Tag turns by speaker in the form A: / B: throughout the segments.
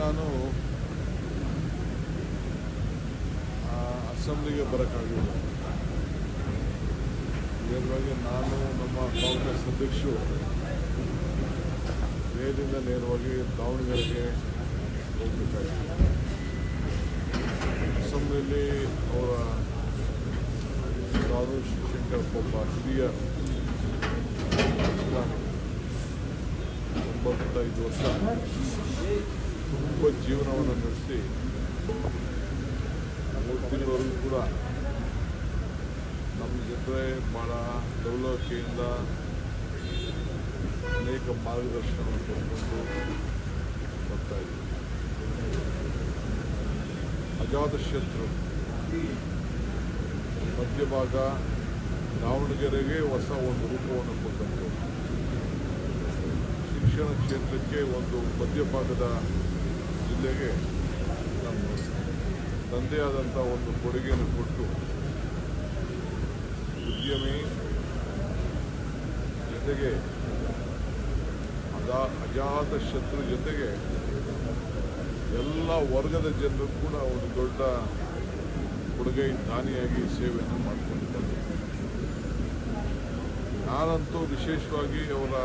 A: ನಾನು ಅಸೆಂಬ್ಲಿಗೆ ಬರೋಕ್ಕಾಗಿಲ್ಲ ನೇರವಾಗಿ ನಾನು, ನಮ್ಮ ಕಾಂಗ್ರೆಸ್ ಅಧ್ಯಕ್ಷರು, ಮೇಲಿಂದ ನೇರವಾಗಿ ದಾವಣಗೆರೆಗೆ ಹೋಗಬೇಕಾಗಿತ್ತು ಅಸೆಂಬ್ಲಿಯಲ್ಲಿ ಅವರ ರಾಜು ಶಿವಶಂಕರ್ ಒಬ್ಬ ಹಿರಿಯ. ಒಂಬತ್ತೈದು ವರ್ಷ ತುಂಬ ಜೀವನವನ್ನು ನಡೆಸಿ ತಿಂಗಳವರೆಗೂ ಕೂಡ ನಮ್ಮ ಜೊತೆ ಭಾಳ ಲವಲವಿಕೆಯಿಂದ ಅನೇಕ ಮಾರ್ಗದರ್ಶನವನ್ನು ಕೊಟ್ಟುಕೊಂಡು ಬರ್ತಾ ಇದ್ದೀವಿ. ಅಜಾತಶತ್ರು ಮಧ್ಯಭಾಗ ದಾವಣಗೆರೆಗೆ ಹೊಸ ಒಂದು ರೂಪವನ್ನು ಕೊಟ್ಟಂತೆ. ಶಿಕ್ಷಣ ಕ್ಷೇತ್ರಕ್ಕೆ ಒಂದು ಮಧ್ಯಭಾಗದ ಜಿಲ್ಲೆಗೆ ನಮ್ಮ ತಂದೆಯಾದಂಥ ಒಂದು ಕೊಡುಗೆಯನ್ನು ಕೊಟ್ಟು ಉದ್ಯಮಿ ಜೊತೆಗೆ ಅಜಾ, ಅಜಾತ ಶತ್ರು ಜೊತೆಗೆ ಎಲ್ಲ ವರ್ಗದ ಜನರು ಕೂಡ ಒಂದು ದೊಡ್ಡ ಕೊಡುಗೆ, ದಾನಿಯಾಗಿ ಸೇವೆಯನ್ನು ಮಾಡಿಕೊಂಡು ಬಂದರು ನಾನಂತೂ ವಿಶೇಷವಾಗಿ ಅವರ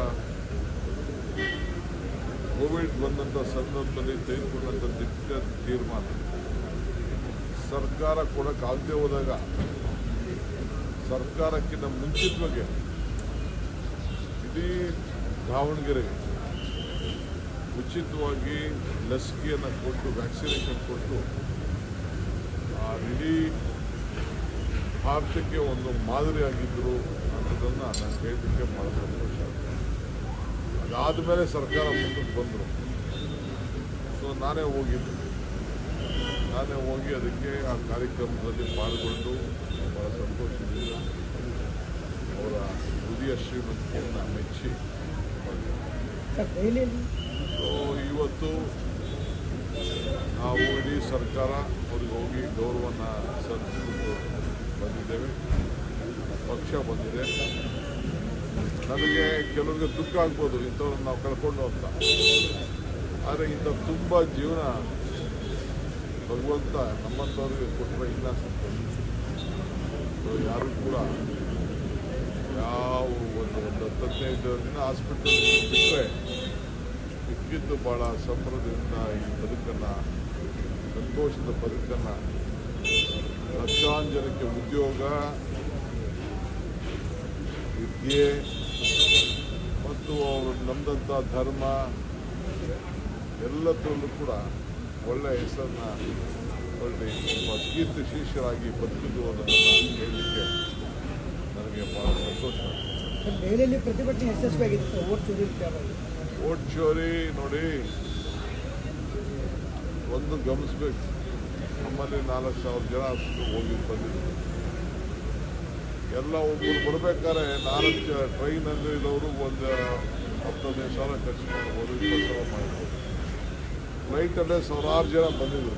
A: ಕೋವಿಡ್ ಬಂದಂಥ ಸಂದರ್ಭದಲ್ಲಿ ತೆಗೆದುಕೊಂಡಂಥ ದಿಟ್ಟ ತೀರ್ಮಾನ. ಸರ್ಕಾರ ಕೊಡೋಕ್ಕಾಗದೆ ಹೋದಾಗ ಸರ್ಕಾರಕ್ಕಿಂತ ಮುಂಚಿತವಾಗಿ ಇಡೀ ದಾವಣಗೆರೆಗೆ ಉಚಿತವಾಗಿ ಲಸಿಕೆಯನ್ನು ಕೊಟ್ಟು, ವ್ಯಾಕ್ಸಿನೇಷನ್ ಕೊಟ್ಟು, ಆ ಇಡೀ ಭಾರತಕ್ಕೆ ಒಂದು ಮಾದರಿಯಾಗಿದ್ದರು ಅನ್ನೋದನ್ನು ನಾನು ಹೇಳಲಿಕ್ಕೆ ಭಾಳ ಸಂತೋಷ ಅದಾದಮೇಲೆ ಸರ್ಕಾರ ಮುಂದಕ್ಕೆ ಬಂದರು. ಸೊ ನಾನೇ ಹೋಗಿದ್ದೆ ನಾನೇ ಹೋಗಿ ಅದಕ್ಕೆ ಆ ಕಾರ್ಯಕ್ರಮದಲ್ಲಿ ಪಾಲ್ಗೊಂಡು ಬಹಳ ಸಂತೋಷದಿಂದ ಅವರ ಹೃದಯ ಶ್ರೀಮಂತಿಕೆಯನ್ನು ಮೆಚ್ಚಿ ಸೊ ಇವತ್ತು ನಾವು ಇಡೀ ಸರ್ಕಾರ ಅವ್ರಿಗೆ ಹೋಗಿ ಗೌರವನ ಸಲ್ಲಿಸಿಕೊಂಡು ಬಂದಿದ್ದೇವೆ. ಪಕ್ಷ ಬಂದಿದೆ. ನನಗೆ ಕೆಲವರಿಗೆ ದುಃಖ ಆಗ್ಬೋದು, ಇಂಥವ್ರನ್ನ ನಾವು ಕಳ್ಕೊಂಡು ಅಂತ ಆದರೆ ಇಂಥ ತುಂಬ ಜೀವನ ಭಗವಂತ ನಮ್ಮಂಥವ್ರಿಗೆ ಕೊಟ್ಟರೆ ಇಲ್ಲ ಸೊ ಯಾರು ಕೂಡ ಯಾವ ಒಂದು ಒಂದು ಹತ್ತು ಹದಿನೈದು ದಿನ ಹಾಸ್ಪಿಟಲ್ ಬಿಟ್ಟರೆ ಮಿಕ್ಕಿದ್ದು ಭಾಳ ಸಂಭ್ರಮದಿಂದ ಈ ಬದುಕನ್ನು, ಸಂತೋಷದ ಬದುಕನ್ನು, ಲಕ್ಷಾಂಜನಕ್ಕೆ ಉದ್ಯೋಗ ವಿದ್ಯೆ ಮತ್ತು ಅವರು ನಮ್ಮದಂಥ ಧರ್ಮ ಎಲ್ಲದರಲ್ಲೂ ಕೂಡ ಒಳ್ಳೆಯ ಹೆಸರನ್ನ ಒಳ್ಳೆ ಭಗೀರ್ತಿ ಶಿಷ್ಯರಾಗಿ ಬದುಕಿದ್ದು ಅನ್ನೋದನ್ನು ಹೇಳಲಿಕ್ಕೆ ನನಗೆ ಭಾಳ ಸಂತೋಷ.
B: ಪ್ರತಿಭಟನೆ ಯಶಸ್ವಿಯಾಗಿತ್ತು ಓಟ್ ಚೋರಿ
A: ಓಟ್ ಚೋರಿ ನೋಡಿ ಒಂದು ಗಮನಿಸ್ಬೇಕು. ನಮ್ಮಲ್ಲಿ ನಾಲ್ಕು ಸಾವಿರ ಜನ ಅಷ್ಟು ಹೋಗಿ ಬಂದಿದ್ರು. ಎಲ್ಲ ಒಬ್ಬರು ಬರ್ಬೇಕಾದ್ರೆ ನಾಲ್ಕು ಟ್ರೈನಲ್ಲಿ ಇರೋರು ಒಂದು ಹತ್ತೊಂದೈದು ಸಾವಿರ ಖರ್ಚು ಮಾಡ್ಬೋದು, ಇಪ್ಪತ್ತು ಸಾವಿರ ಮಾಡ್ಬೋದು. ಫ್ಲೈಟಲ್ಲೇ ಸಾವಿರಾರು ಜನ ಬಂದಿದ್ರು.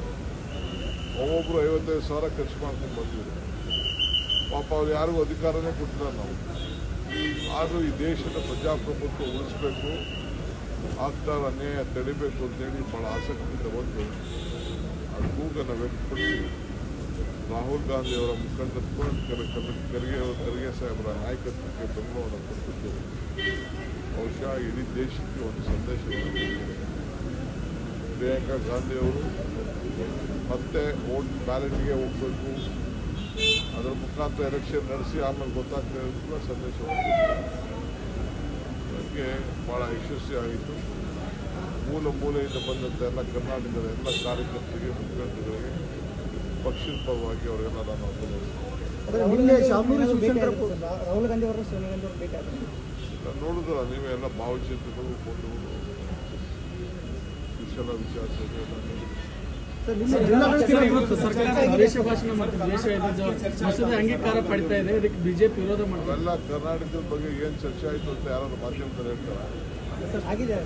A: ಒಬ್ಬೊಬ್ರು ಐವತ್ತೈದು ಸಾವಿರ ಖರ್ಚು ಮಾಡ್ಕೊಂಡು ಬಂದಿದ್ರು. ಪಾಪ ಅವ್ರು ಯಾರಿಗೂ ಅಧಿಕಾರನೇ ಕೊಟ್ಟಿಲ್ಲ ನಾವು. ಆದರೂ ಈ ದೇಶದ ಪ್ರಜಾಪ್ರಭುತ್ವ ಉಳಿಸ್ಬೇಕು. ಆಗ್ತಾ ಇರೋ ಅನ್ಯಾಯ ತಡಿಬೇಕು ಅಂತೇಳಿ ಭಾಳ ಆಸಕ್ತಿಯಿಂದ ಬಂದು ಆ ಕೂಗನ್ನು ವ್ಯಕ್ತಪಡಿಸಿ ರಾಹುಲ್ ಗಾಂಧಿ ಅವರ ಮುಖಂಡತ್ವ ಖರ್ಗೆ ಖರ್ಗೆ ಸಾಹೇಬರ ನಾಯಕತ್ವಕ್ಕೆ ಬೆಂಬಲವನ್ನು ಕೊಟ್ಟಿದ್ದು ಬಹುಶಃ ಇಡೀ ದೇಶಕ್ಕೆ ಒಂದು ಸಂದೇಶವನ್ನು. ಪ್ರಿಯಾಂಕಾ ಗಾಂಧಿಯವರು ಮತ್ತೆ ವೋಟ್ ಬ್ಯಾಲೆಟ್ಗೆ ಹೋಗಬೇಕು. ಅದರ ಮುಖಾಂತರ ಎಲೆಕ್ಷನ್ ನಡೆಸಿ ಆಮೇಲೆ ಗೊತ್ತಾಗ್ತಾ ಇರೋದು ಕೂಡ ಸಂದೇಶವನ್ನು ನನಗೆ ಭಾಳ ಯಶಸ್ವಿ ಆಗಿತ್ತು ಮೂಲ ಮೂಲೆಯಿಂದ ಬಂದಂಥ ಎಲ್ಲ ಕರ್ನಾಟಕದ ಎಲ್ಲ ಕಾರ್ಯಕರ್ತರಿಗೆ, ಮುಖಂಡರಿಗೆ ಪಕ್ಷದ ಪರವಾಗಿ ಅವರೆಲ್ಲ ನಾನು
B: ನಿನ್ನೆ ಶಾಮೂರು ರಾಹುಲ್ ಗಾಂಧಿ ಅವರು ಸೋನಿಯಾ ಗಾಂಧಿ ಅವರು ಭೇಟಿ ಆದರು
A: ನೋಡಿದ್ರ ನೀವೇ ಎಲ್ಲ ಭಾವಚಿತ್ರಗಳು ಫೋಟೋಗಳು ಕುಶಲ
C: ವಿಚಾರ ಅಂಗೀಕಾರ ಪಡಿತಾ ಇದೆ ಇದಕ್ಕೆ ಬಿಜೆಪಿ ವಿರೋಧ ಮಾಡ್ತಾರೆ
A: ಎಲ್ಲ ಕರ್ನಾಟಕದ ಬಗ್ಗೆ ಏನು ಚರ್ಚೆ ಆಯಿತು ಅಂತ ಯಾರಾದ್ರೂ ಮಾಧ್ಯಮದಲ್ಲಿ ಹೇಳ್ತಾರೆ?
B: ಸರ್ ಆಗಿದೆ.